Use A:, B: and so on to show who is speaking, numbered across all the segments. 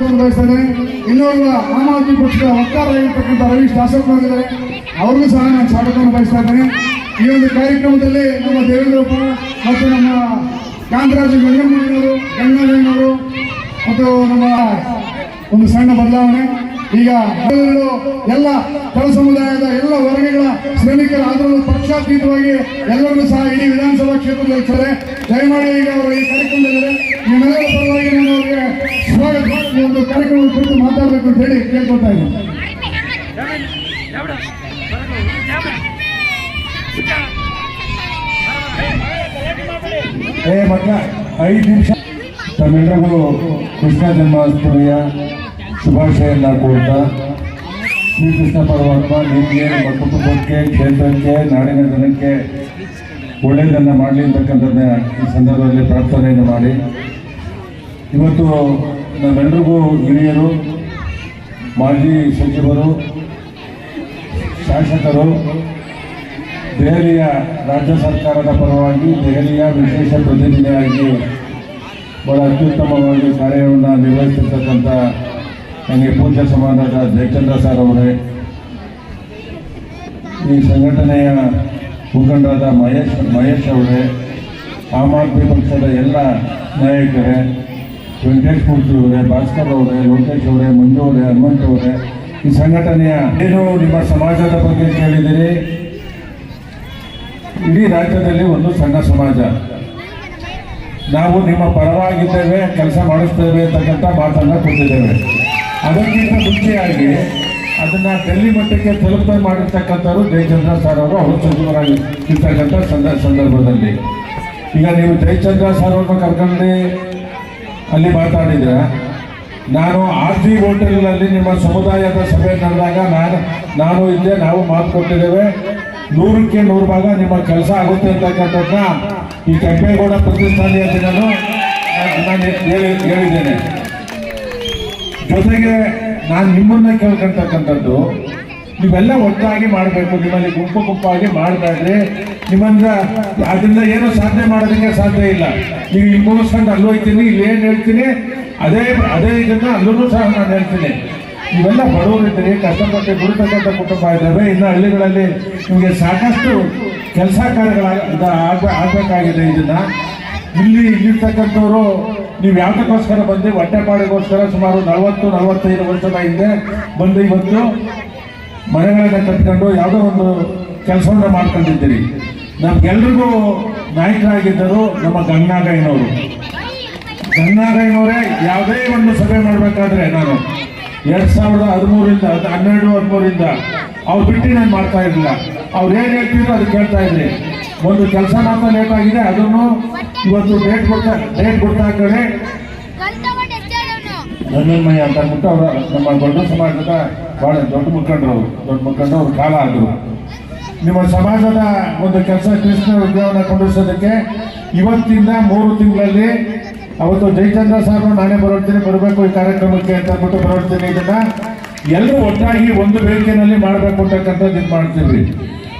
A: ಸ್ವಾಗತವನ್ನು ಬಯಸ್ತೇನೆ ಇನ್ನೊಬ್ಬ ಆಮ್ ಆದ್ಮಿ ಪಕ್ಷದ ವಕ್ತಾರರಾಗಿರ್ತಕ್ಕಂಥ ರವೀಶ್ ಇದ್ದಾರೆ ಅವ್ರಿಗೂ ಸಹ ನಾನು ಸ್ವಾಗತವನ್ನು ಬಯಸ್ತಾ ಇದ್ದೇನೆ. ಈ ಒಂದು ಕಾರ್ಯಕ್ರಮದಲ್ಲಿ ನಮ್ಮ ದೇವೇಂದ್ರಪ್ಪ ಮತ್ತು ನಮ್ಮ ಕಾಂತರಾಜ ಗಂಗಮ್ಮನವರು ಗಂಗಾಧರನವರು ಮತ್ತು ನಮ್ಮ ಒಂದು ಸಣ್ಣ ಬದಲಾವಣೆ. ಈಗ ಎಲ್ಲ ಕೆಲ ಸಮುದಾಯದ ಎಲ್ಲ ವರ್ಗಗಳ ಶ್ರಮಿಕರು ಆದರೂ ಪಕ್ಷಾತೀತವಾಗಿ ಎಲ್ಲರನ್ನೂ ಸಹ ಇಡೀ ವಿಧಾನಸಭಾ ಕ್ಷೇತ್ರದಲ್ಲಿ ದಯಮಾಡಿ ಈಗ ಅವರು ಈ ಕಾರ್ಯಕ್ರಮದಲ್ಲಿದ್ದಾರೆ ಕಾರ್ಯಕ್ರಮದ ಕುರಿತು ಮಾತಾಡಬೇಕು ಅಂತ ಹೇಳಿ ಕೇಳ್ಕೊಳ್ತಾ ಇದ್ದೀನಿ.
B: ಏ ಐದು ನಿಮಿಷ. ತಮ್ಮೆಲ್ಲರಿಗೂ ಕೃಷ್ಣ ಜನ್ಮಾಷ್ಟಮಿಯ ಶುಭಾಶಯನ್ನ ಕೋರ್ತಾ. ಶ್ರೀಕೃಷ್ಣ ಪರಮಾತ್ಮ, ನಿಮಗೆ, ನಿಮ್ಮ ಕುಟುಂಬಕ್ಕೆ, ಕ್ಷೇತ್ರಕ್ಕೆ, ನಾಡಿನ ಜನಕ್ಕೆ ಒಳ್ಳೆಯದನ್ನು ಮಾಡಲಿ ಅಂತಕ್ಕಂಥದ್ದನ್ನ ಈ ಸಂದರ್ಭದಲ್ಲಿ ಪ್ರಾರ್ಥನೆಯನ್ನು ಮಾಡಿ. ಇವತ್ತು ನಮ್ಮೆಲ್ಲರಿಗೂ ಹಿರಿಯರು, ಮಾಜಿ ಸಚಿವರು, ಶಾಸಕರು, ದೆಹಲಿಯ ರಾಜ್ಯ ಸರ್ಕಾರದ ಪರವಾಗಿ ದೆಹಲಿಯ ವಿಶೇಷ ಪ್ರತಿನಿಧಿಯಾಗಿ ಬಹಳ ಅತ್ಯುತ್ತಮವಾಗಿ ಕಾರ್ಯವನ್ನು ನಿರ್ವಹಿಸಿರ್ತಕ್ಕಂಥ ನನಗೆ ಪೂಜ್ಯ ಸಮಾಜದ ಜಯಚಂದ್ರ ಸರ್ ಅವರೇ, ಈ ಸಂಘಟನೆಯ ಮುಖಂಡರಾದ ಮಹೇಶ್ ಮಹೇಶ್ ಅವರೇ, ಆಮ್ ಆದ್ಮಿ ಪಕ್ಷದ ಎಲ್ಲ ನಾಯಕರೇ ವೆಂಕಟೇಶ್ ಮೂರ್ತಿ ಅವರೇ ಭಾಸ್ಕರ್ ಅವರೇ, ಲೋಕೇಶ್ ಅವರೇ, ಮಂಜು ಅವರೇ, ಹನುಮಂತ್ ಅವರೇ, ಈ ಸಂಘಟನೆಯ ಏನು ನಿಮ್ಮ ಸಮಾಜದ ಬಗ್ಗೆ ಕೇಳಿದಿರಿ ಇಡೀ ರಾಜ್ಯದಲ್ಲಿ ಒಂದು ಸಣ್ಣ ಸಮಾಜ. ನಾವು ನಿಮ್ಮ ಪರವಾಗಿದ್ದೇವೆ, ಕೆಲಸ ಮಾಡಿಸ್ತೇವೆ ಅಂತಕ್ಕಂಥ ಮಾತನ್ನು ಕೊಟ್ಟಿದ್ದೇವೆ. ಅದಕ್ಕಿಂತ ಮುಂಚೆಯಾಗಿ ಅದನ್ನ ಡೆಲ್ಲಿ ಮಟ್ಟಕ್ಕೆ ತಲುಪೆ ಮಾಡಿರ್ತಕ್ಕಂಥವ್ರು ಜಯಚಂದ್ರ ಸರ್ ಅವರು ಅವರು ಸಚಿವರಾಗಿ ಇರ್ತಕ್ಕಂಥ ಸಂದ, ಸಂದರ್ಭದಲ್ಲಿ. ಈಗ ನೀವು ಜಯಚಂದ್ರ ಸರ್ ಅವ್ರನ್ನ ಕರ್ಕೊಂಡು ಅಲ್ಲಿ ಮಾತಾಡಿದ್ರೆ, ನಾನು ಆರ್ ಜಿ ಹೋಟೆಲ್ನಲ್ಲಿ ನಿಮ್ಮ ಸಮುದಾಯದ ಸಭೆ ನಡೆದಾಗ ನಾನು ನಾನು ಇಲ್ಲೇ ನಾವು ಮಾತು ಕೊಟ್ಟಿದ್ದೇವೆ. ನೂರಕ್ಕೆ ನೂರು ಭಾಗ ನಿಮ್ಮ ಕೆಲಸ ಆಗುತ್ತೆ ಅಂತಕ್ಕಂಥದ್ದನ್ನ ಈ ಕೆಂಪೇಗೌಡ ಪ್ರತಿಷ್ಠಾನೀಯ ದಿನನೂ ನಾನು ಹೇಳಿ, ಹೇಳಿದ್ದೇನೆ. ಜೊತೆಗೆ ನಾನು ನಿಮ್ಮನ್ನ ಕೇಳ್ಕೊಂತಕ್ಕಂಥದ್ದು ನೀವೆಲ್ಲ ಒಟ್ಟಾಗಿ ಮಾಡಬೇಕು. ನಿಮ್ಮಲ್ಲಿ ಗುಂಪು ಗುಂಪಾಗಿ ಮಾಡಬೇಡ್ರಿ ನಿಮ್ಮಂದ್ರ ಅದರಿಂದ ಏನು ಸಾಧನೆ ಮಾಡೋದಕ್ಕೆ ಸಾಧ್ಯ ಇಲ್ಲ. ನೀವು ಇಲ್ಲಿ ಮುಗಿಸ್ಕೊಂಡು ಅಲ್ಲೂ ಹೋಗ್ತೀನಿ, ಇಲ್ಲಿ ಏನು ಹೇಳ್ತೀನಿ, ಅದೇ ಅದೇ ಇದನ್ನ ಅಲ್ಲೂ ಸಹ ನಾನು ಹೇಳ್ತೀನಿ. ಇವೆಲ್ಲ ಬಡವರಿದ್ದೀರಿ ಕಷ್ಟಪಟ್ಟು ದುಡಿತಕ್ಕಂಥ ಕುಟುಂಬ ಇದ್ದಾವೆ ಇನ್ನು ಹಳ್ಳಿಗಳಲ್ಲಿ ನಿಮಗೆ ಸಾಕಷ್ಟು ಕೆಲಸ ಕಾರ್ಯಗಳಾಗ, ಆಗ, ಆಗ್ಬೇಕಾಗಿದೆ ಇದನ್ನ. ಇಲ್ಲಿ ಇಲ್ಲಿರ್ತಕ್ಕಂಥವ್ರು ನೀವು ಯಾವುದಕ್ಕೋಸ್ಕರ ಬಂದು ಹೊಟ್ಟೆಪಾಡಿಗೋಸ್ಕರ ಸುಮಾರು ನಲವತ್ತು, ನಲವತ್ತೈದು ವರ್ಷದ ಹಿಂದೆ ಬಂದು ಇವತ್ತು. ಮನೆಗಳನ್ನ ಕಟ್ಕೊಂಡು ಯಾವುದೋ ಒಂದು ಕೆಲಸವನ್ನ ಮಾಡ್ಕೊಂಡಿದ್ದೀರಿ. ನಮ್ಗೆಲ್ರಿಗೂ ನಾಯಕರಾಗಿದ್ದರು ನಮ್ಮ ಗಂಗಾಗಯ್ಯನವರು ಗಂಗಾಗಯ್ಯನವರೇ ಯಾವುದೇ ಒಂದು ಸಭೆ ಮಾಡಬೇಕಾದ್ರೆ ನಾನು ಎರಡ್ ಸಾವಿರದ ಹದಿಮೂರಿಂದ ಹದ್- ಹನ್ನೆರಡು ಹದಿಮೂರಿಂದ ಅವ್ರು ಬಿಟ್ಟು ನಾನು ಮಾಡ್ತಾ ಇರಲಿಲ್ಲ. ಅವ್ರು ಏನು ಹೇಳ್ತಿದ್ರು ಅದು ಕೇಳ್ತಾ ಇದ್ರಿ. ಒಂದು ಕೆಲಸ ಮಾತ್ರ ಲೇಟ್ ಆಗಿದೆ ಅದನ್ನು ಇವತ್ತು ಡೇಟ್ ಕೊಡ್ತಾ ಡೇಟ್ ಕೊಡ್ತಾ ಕಡೆ ಧನ್ಯಮಯ್ಯ ಅಂತ ಅಂದ್ಬಿಟ್ಟು ಅವರ ನಮ್ಮ ದೊಡ್ಡ ಸಮಾಜದ ಬಹಳ ದೊಡ್ಡ ಮುಖಂಡರು ದೊಡ್ಡ ಮುಖಂಡರು, ಅವ್ರ ಕಾಲ ಆದರು. ನಿಮ್ಮ ಸಮಾಜದ ಒಂದು ಕೆಲಸ ಕೃಷ್ಣ ಉದ್ಯೋಗವನ್ನು ಕೊಂಡಿಸೋದಕ್ಕೆ ಇವತ್ತಿಂದ ಮೂರು ತಿಂಗಳಲ್ಲಿ ಅವತ್ತು ಜಯಚಂದ್ರ ಸಾರು ನಾನೇ ಬರೋಡ್ತೀನಿ ಬರಬೇಕು ಈ ಕಾರ್ಯಕ್ರಮಕ್ಕೆ ಅಂತ ಅಂದ್ಬಿಟ್ಟು ಬರೋಡ್ತೀನಿ ಇದನ್ನ ಎಲ್ಲರೂ ಒಟ್ಟಾಗಿ ಒಂದು ವೇದಿಕೆಯಲ್ಲಿ ಮಾಡಬೇಕು ಅಂತಕ್ಕಂಥದ್ದು ಇದು ಮಾಡ್ತೀವಿ.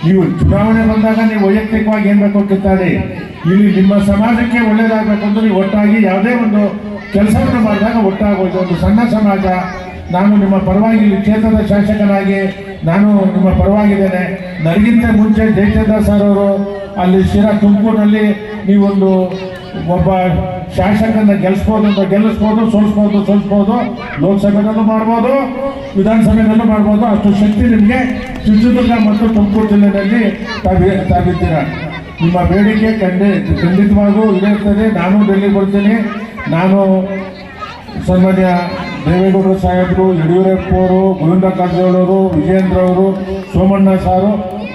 B: ನೀವು ಚುನಾವಣೆ ಬಂದಾಗ ನೀವು ವೈಯಕ್ತಿಕವಾಗಿ ಏನು ಬೇಕು ಕಿತ್ತಾಡಿ ಇಲ್ಲಿ ನಿಮ್ಮ ಸಮಾಜಕ್ಕೆ ಒಳ್ಳೇದಾಗಬೇಕು ಅಂದ್ರೆ ನೀವು ಒಟ್ಟಾಗಿ ಯಾವುದೇ ಒಂದು ಕೆಲಸವನ್ನು ಮಾಡಿದಾಗ ಒಟ್ಟಾಗೋದು. ಒಂದು ಸಣ್ಣ ಸಮಾಜ ನಾನು ನಿಮ್ಮ ಪರವಾಗಿ ಕ್ಷೇತ್ರದ ಶಾಸಕನಾಗಿ ನಾನು ನಿಮ್ಮ ಪರವಾಗಿದ್ದೇನೆ. ನನಗಿಂತ ಮುಂಚೆ ಜಯಚಂದ್ರ ಸರ್ ಅವರು ಅಲ್ಲಿ ಶಿರಾ ತುಮಕೂರಿನಲ್ಲಿ ನೀವೊಂದು ಒಬ್ಬ ಶಾಸಕನ ಗೆಲ್ಲಿಸ್ಬೋದು ಅಂತ ಗೆಲ್ಲಿಸ್ಬೋದು, ಸೋಲಿಸ್ಬೋದು ಸೋಲಿಸ್ಬೋದು, ಲೋಕಸಭೆನಲ್ಲೂ ಮಾಡ್ಬೋದು, ವಿಧಾನಸಭೆನಲ್ಲೂ ಮಾಡ್ಬೋದು. ಅಷ್ಟು ಶಕ್ತಿ ನಿಮಗೆ ಚಿತ್ರದುರ್ಗ ಮತ್ತು ತುಮಕೂರು ಜಿಲ್ಲೆಯಲ್ಲಿ ತಾವಿ, ತಾವಿದ್ದೀರ? ನಿಮ್ಮ ಬೇಡಿಕೆ ಖಂಡಿ, ಖಂಡಿತವಾಗೂ ಇರ್ತದೆ ನಾನು ಡೆಲ್ಲಿಗೆ ಬರ್ತೀನಿ. ನಾನು ಸನ್ಮಾನ್ಯ ದೇವೇಗೌಡರು ಸಾಹೇಬರು ಯಡಿಯೂರಪ್ಪ ಅವರು ಗೋವಿಂದ ಕಾರಜೋಳವರು ವಿಜಯೇಂದ್ರ ಅವರು ಸೋಮಣ್ಣ ಸಾರು,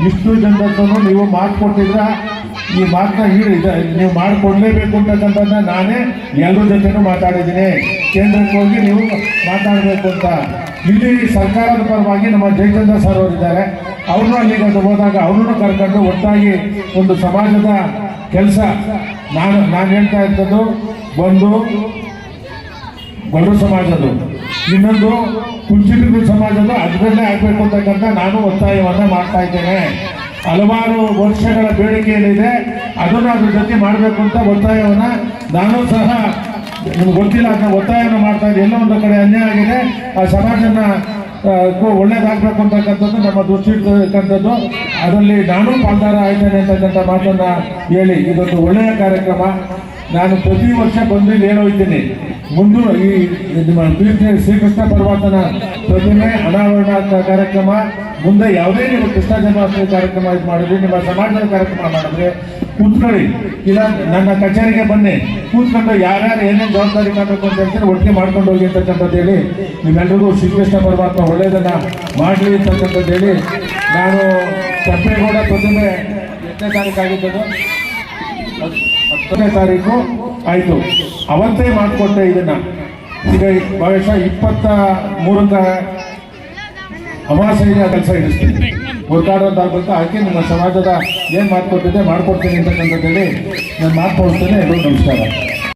B: ಇಷ್ಟು ಜನರನ್ನು ನೀವು ಮಾಡಿಕೊಟ್ಟಿದ್ರೆ ಕೊಟ್ಟಿದ್ರ ಈ ಮಾತನ್ನ ಇದೆ, ನೀವು ಮಾಡಿಕೊಡ್ಲೇಬೇಕು ಅಂತಕ್ಕಂಥದ್ದನ್ನ ನಾನೇ ಎಲ್ಲರ ಜೊತೆನೂ ಮಾತಾಡಿದ್ದೀನಿ. ಕೇಂದ್ರಕ್ಕೆ ಹೋಗಿ ನೀವು ಮಾತಾಡಬೇಕು ಅಂತ. ಇಲ್ಲಿ ಸರ್ಕಾರದ ಪರವಾಗಿ ನಮ್ಮ ಜಯಚಂದ್ರ ಸರ್ ಅವರಿದ್ದಾರೆ ಅವ್ರನ್ನೂ ಅಲ್ಲಿಗೆ ಅದು ಹೋದಾಗ ಅವ್ರನ್ನೂ ಕರ್ಕೊಂಡು ಒಟ್ಟಾಗಿ ಒಂದು ಸಮಾಜದ ಕೆಲಸ. ನಾನು ನಾನು ಹೇಳ್ತಾ ಇರ್ತದ್ದು ಒಂದು ಬಡ ಸಮಾಜದ್ದು. ಇನ್ನೊಂದು ಕುಂಚಿತ ಸಮಾಜದ ಅದರಲ್ಲೇ ಆಗಬೇಕು ಅಂತಕ್ಕಂಥ ನಾನು ಒತ್ತಾಯವನ್ನು ಮಾಡ್ತಾ ಇದ್ದೇನೆ. ಹಲವಾರು ವರ್ಷಗಳ ಬೇಡಿಕೆ ಏನಿದೆ ಅದನ್ನು ಅದ್ರ ಜೊತೆ ಮಾಡಬೇಕು ಅಂತ ಒತ್ತಾಯವನ್ನು ನಾನು ಸಹ, ನಿಮ್ಗೆ ಗೊತ್ತಿಲ್ಲ, ಅದನ್ನ ಒತ್ತಾಯವನ್ನು ಮಾಡ್ತಾ ಇದ್ದೆ. ಎಲ್ಲೋ ಒಂದು ಕಡೆ ಅನ್ಯಾಯ ಆಗಿದೆ. ಆ ಸಮಾಜನ ಒಳ್ಳೇದಾಗಬೇಕು ಅಂತಕ್ಕಂಥದ್ದು, ನಮ್ಮ ದೃಷ್ಟಿ ಇರ್ತಕ್ಕಂಥದ್ದು. ಅದರಲ್ಲಿ ನಾನು ಪಾಲ್ದಾರ ಆಯ್ತೇನೆ ಅಂತಕ್ಕಂಥ ಮಾತನ್ನು ಹೇಳಿ, ಇದೊಂದು ಒಳ್ಳೆಯ ಕಾರ್ಯಕ್ರಮ. ನಾನು ಪ್ರತಿ ವರ್ಷ ಬಂದು ಇಲ್ಲಿ ಹೇಳೋಯ್ತೀನಿ ಮುಂದೆ ಈ ಕೀರ್ತಿ ಶ್ರೀಕೃಷ್ಣ ಪರಮಾತ್ಮನ ಪ್ರತಿಮೆ ಅನಾವರಣ ಕಾರ್ಯಕ್ರಮ, ಮುಂದೆ ಯಾವುದೇ ನಿಮ್ಮ ಕೃಷ್ಣ ಜನ್ಮಾಷ್ಟಮಿ ಕಾರ್ಯಕ್ರಮ ಇದು ಮಾಡಿದ್ರಿ, ನಿಮ್ಮ ಸಮಾಜದ ಕಾರ್ಯಕ್ರಮ ಮಾಡಿದ್ರೆ, ಕೂತ್ಕೊಳ್ಳಿ. ಇಲ್ಲ, ನನ್ನ ಕಚೇರಿಗೆ ಬನ್ನಿ. ಕೂತ್ಕೊಂಡು ಯಾರ್ಯಾರು ಏನೇನು ಜವಾಬ್ದಾರಿ ಮಾಡಬೇಕು ಅಂತ ಹೇಳ್ತೀನಿ, ಒಟ್ಟಿಗೆ ಮಾಡ್ಕೊಂಡು ಹೋಗಿ ಅಂತಕ್ಕಂಥದ್ದು ಹೇಳಿ. ನಿಮ್ಮೆಲ್ಲರಿಗೂ ಶ್ರೀಕೃಷ್ಣ ಪರಮಾತ್ಮ ಒಳ್ಳೆಯದನ್ನ ಮಾಡಲಿ ಅಂತಕ್ಕಂಥದ್ದು ಹೇಳಿ. ನಾನು ಕೆಂಪೇಗೌಡ ಪ್ರತಿಮೆ ಎಷ್ಟನೇ ತಾರೀಕು ಹತ್ತನೇ ತಾರೀಕು ಆಯ್ತು. ಅವತ್ತೇ ಮಾಡಿಕೊಟ್ಟೆ ಇದನ್ನ. ಈಗ ಬಹುಶಃ ಇಪ್ಪತ್ತ ಮೂರಕ್ಕ ಅಮಾವಾಸ್ಯೆಗೆ ಆ ಕೆಲಸ ಇಡಿಸ್ತೀನಿ ಹುಡುಕಾಡೋದು ಆಗ್ಬೇಕು ಹಾಕಿ ನಿಮ್ಮ ಸಮಾಜದ ಏನು ಮಾಡ್ಕೊಟ್ಟಿದ್ದೆ ಮಾಡ್ಕೊಡ್ತೀನಿ ಅಂತಕ್ಕಂಥದ್ದು ಹೇಳಿ ನಾನು ಮಾತು ಕೊಡ್ತೇನೆ ಎಲ್ಲರೂ ನಮಸ್ಕಾರ.